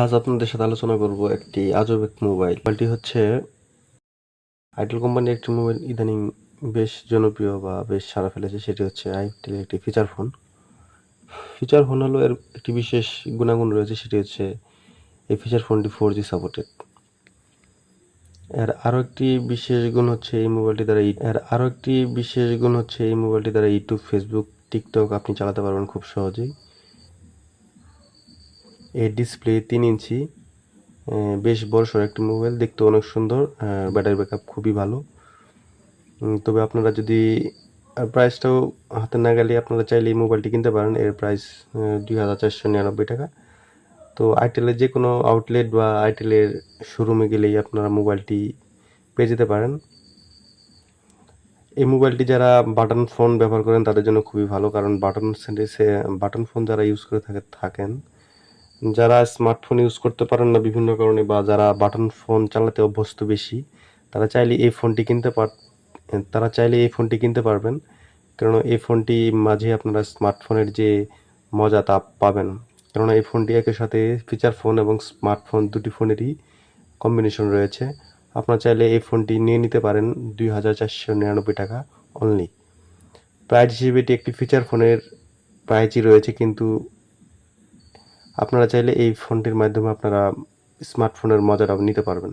আজ আপনাদের সাথে আলোচনা করব একটি আজব এক মোবাইল মোবাইলটি হচ্ছে আইটেল কোম্পানির একটি মোবাইল ইদানিং বেশ জনপ্রিয় বা বেশ সাড়া ফেলেছে। সেটি হচ্ছে আইটেল একটি ফিচার ফোন ফিচার ফোন হলো এর একটি বিশেষ গুণাগুণ রয়েছে, সেটি হচ্ছে এই ফিচার ফোনটি ফোর জি সাপোর্টেড এর আরও একটি বিশেষ গুণ হচ্ছে এই মোবাইলটি দ্বারা এর আরও একটি বিশেষ গুণ হচ্ছে এই মোবাইলটি দ্বারা ইউটিউব ফেসবুক টিকটক আপনি চালাতে পারবেন খুব সহজেই। এর ডিসপ্লে তিন ইঞ্চি বেশ বড়সড় একটি মোবাইল দেখতে অনেক সুন্দর ব্যাটারি ব্যাকআপ খুবই ভালো। তবে আপনারা যদি প্রাইসটাও হাতে না গেলে আপনারা চাইলে এই মোবাইলটি কিনতে পারেন। এর প্রাইস দুই হাজার চারশো নিরানব্বই টাকা। তো আইটেলের যে কোনো আউটলেট বা আইটেলের শোরুমে গেলেই আপনারা মোবাইলটি পেয়ে যেতে পারেন। এই মোবাইলটি যারা বাটন ফোন ব্যবহার করেন, তাদের জন্য খুবই ভালো। কারণ বাটন বাটন ফোন যারা ইউজ করে থাকে, থাকেন যারা স্মার্টফোন ইউজ করতে পারেন না বিভিন্ন কারণে বা যারা বাটন ফোন চালাতে অভ্যস্ত বেশি, তারা চাইলে এই ফোনটি কিনতে পার তারা চাইলে এই ফোনটি কিনতে পারবেন। কারণ এই ফোনটি মাঝে আপনারা স্মার্টফোনের যে মজা তা পাবেন। কেননা এই ফোনটি একের সাথে ফিচার ফোন এবং স্মার্টফোন দুটি ফোনেরই কম্বিনেশন রয়েছে। আপনারা চাইলে এই ফোনটি নিয়ে নিতে পারেন দুই হাজার চারশো নিরানব্বই টাকা অনলি প্রাইস হিসেবে এটি একটি ফিচার ফোনের প্রাইজই রয়েছে, কিন্তু আপনারা চাইলে এই ফোনটির মাধ্যমে আপনারা স্মার্টফোনের মজাটা নিতে পারবেন।